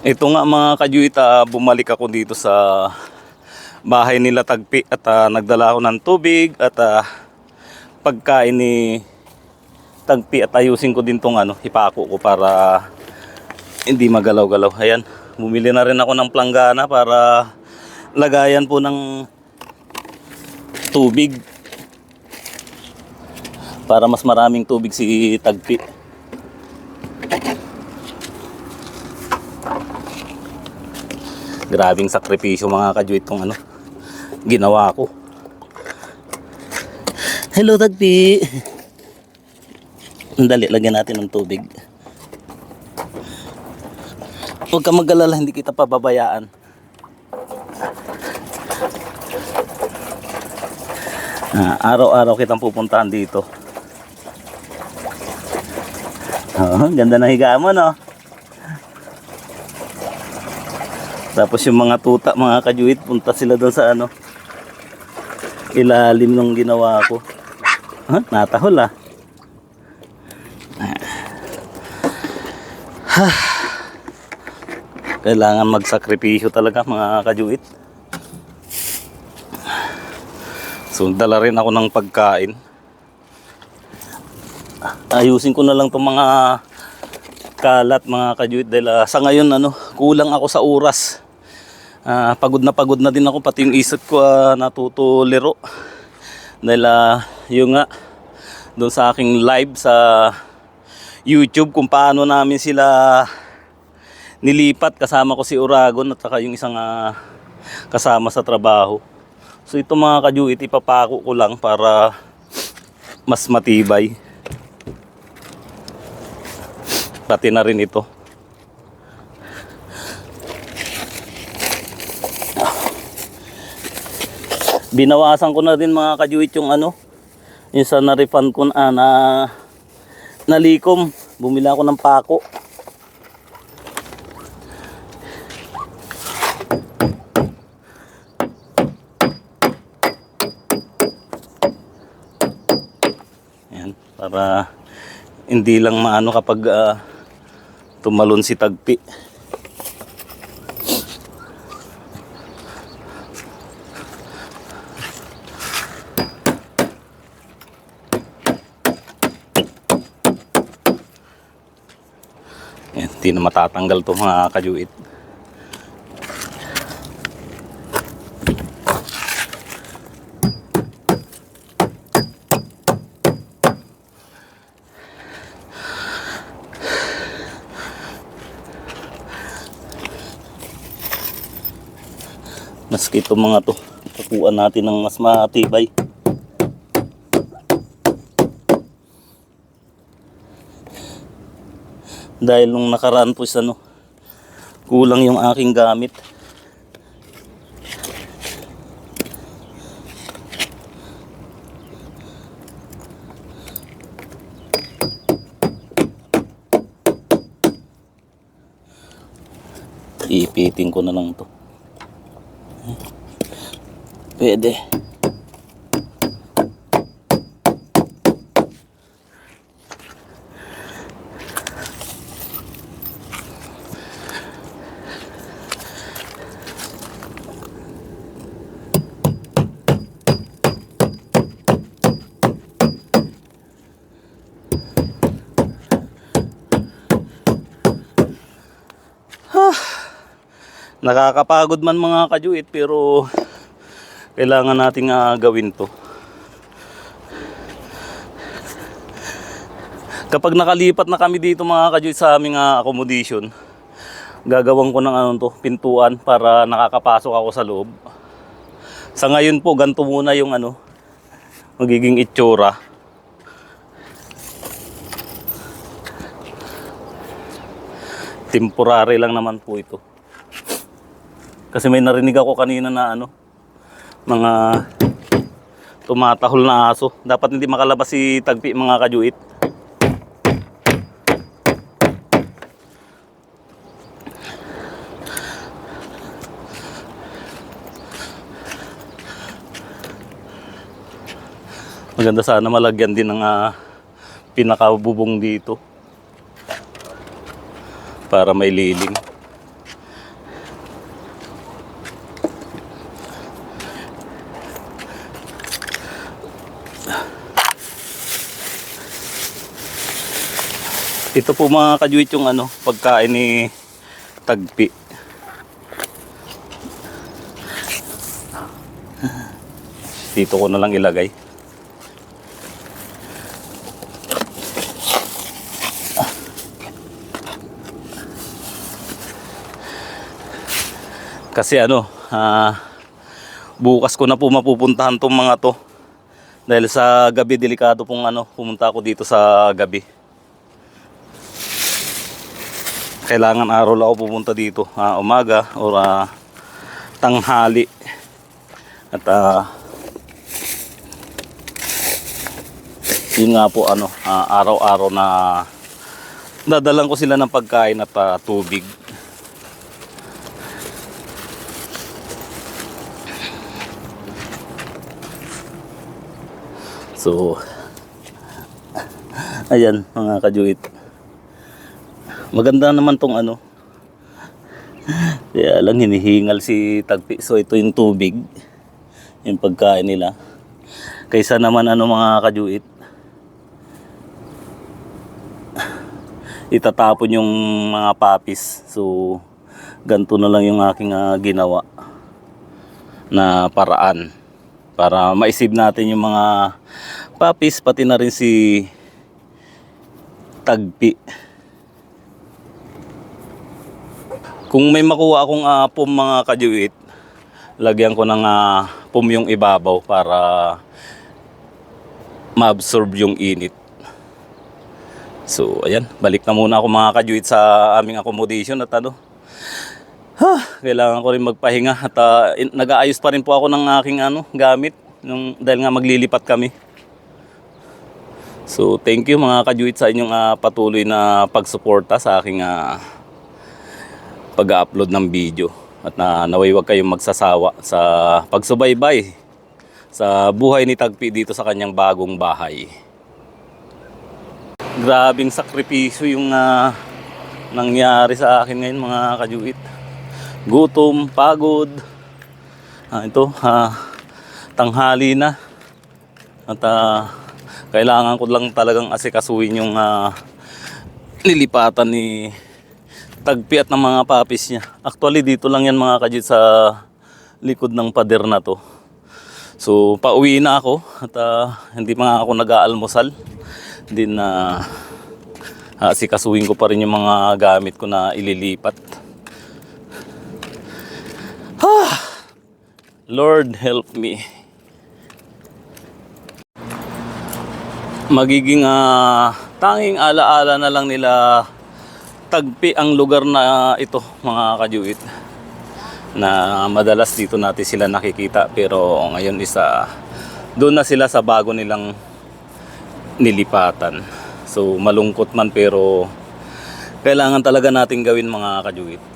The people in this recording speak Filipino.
Ito nga mga kajuita, bumalik ako dito sa bahay nila Tagpi at ah, nagdala ako ng tubig at ah, pagkain ni Tagpi at ayusin ko din tong ano, ipako ko para hindi magalaw-galaw. Ayan, bumili na rin ako ng planggana para lagayan po ng tubig para mas maraming tubig si Tagpi. Grabing sakripisyo mga kajuit tong ano, ginawa ko. Hello Tagpi! Dali, lagyan natin ng tubig. Huwag ka mag-alala, hindi kita pababayaan. Ah, araw-araw kitang pupuntahan dito. Oh, ganda ng higaan mo, no? Tapos yung mga tuta, mga kajuit, punta sila doon sa ano, ilalim ng ginawa ko. Ha? Natahol ah. Kailangan magsakripisyo talaga mga kajuit. So dala rin ako ng pagkain. Ayusin ko na lang itong mga kalat mga kajuit dahil ah, sa ngayon ano, kulang ako sa oras. Ah, pagod na pagod na din ako pati yung isip ko ah, natutuliro. Dahil ah, yung nga doon sa aking live sa YouTube kung paano namin sila nilipat kasama ko si Uragon at saka yung isang ah, kasama sa trabaho. So ito mga kajuit ipapako ko lang para mas matibay. Pati na rin ito. Binawasan ko na din mga kajuit yung ano, yung sa na-refund ko na, na nalikom. Bumila ako ng pako. Ayan, para hindi lang maano kapag ah, tumalon si tagpi. Hindi na matatanggal to mga kajuit. Maski itong mga to, kakuha natin ng mas matibay. Dahil nung nakaraan po sa ano, kulang yung aking gamit. Ipitin ko na lang to. Pwede. Nakakapagod man mga kajuit pero kailangan nating ah, gawin to. Kapag nakalipat na kami dito mga kajuit sa aming ah, accommodation, gagawin ko ng ano to, pintuan para nakakapasok ako sa loob. Sa ngayon po, ganito muna yung ano, magiging itsura. Temporary lang naman po ito. Kasi may narinig ako kanina na ano, mga tumatahol na aso. Dapat hindi makalabas si Tagpi mga kajuit. Maganda sana malagyan din ng ah, pinakabubong dito para may lilim. Ito po mga kajuit yung ano, pagkain ni tagpi. Dito ko na lang ilagay. Kasi ano, ah, bukas ko na po mapupuntahan tong mga to. Dahil sa gabi, delikado pong ano, pumunta ako dito sa gabi. Kailangan araw lang ako pupunta dito, ah, umaga or ah, tanghali. At ah, yun nga po ano, araw-araw na dadalan ko sila ng pagkain at ah, tubig. So, ayan mga kajuit. Maganda naman tong ano. Kaya lang hinihingal si Tagpi. So ito yung tubig. Yung pagkain nila. Kaysa naman ano mga kajuit. Itatapon yung mga papis. So ganito na lang yung aking ah, ginawa na paraan para maisib natin yung mga papis pati na rin si tagpi. Kung may makuha akong uh, pum mga kajuit lagyan ko ng ah, pum yung ibabaw para ma-absorb yung init. So ayan balik na muna ako mga kajuit sa aming accommodation at ano Ha, kailangan ko rin magpahinga at in- nag-aayos pa rin po ako ng aking ano, gamit nung, dahil nga maglilipat kami. So, thank you mga kajuit sa inyong ah, patuloy na pagsuporta sa aking ah, pag-upload ng video. At na naway wag kayong magsasawa sa pagsubaybay sa buhay ni Tagpi dito sa kanyang bagong bahay. Grabing sakripisyo yung ah, nangyari sa akin ngayon mga kajuit gutom, pagod. Ah, ito, ah, tanghali na. At ah, kailangan ko lang talagang asikasuhin yung ah, nilipatan ni Tagpi at ng mga papis niya. Actually, dito lang yan mga kajit sa likod ng pader na to. So, pauwi na ako at ah, hindi pa nga ako nag-aalmusal. Hindi na uh, asikasuhin ko pa rin yung mga gamit ko na ililipat. Lord help me. Magiging ah, tanging alaala na lang nila tagpi ang lugar na ito mga kajuit na madalas dito natin sila nakikita pero ngayon isa doon na sila sa bago nilang nilipatan. So malungkot man pero kailangan talaga natin gawin mga kajuit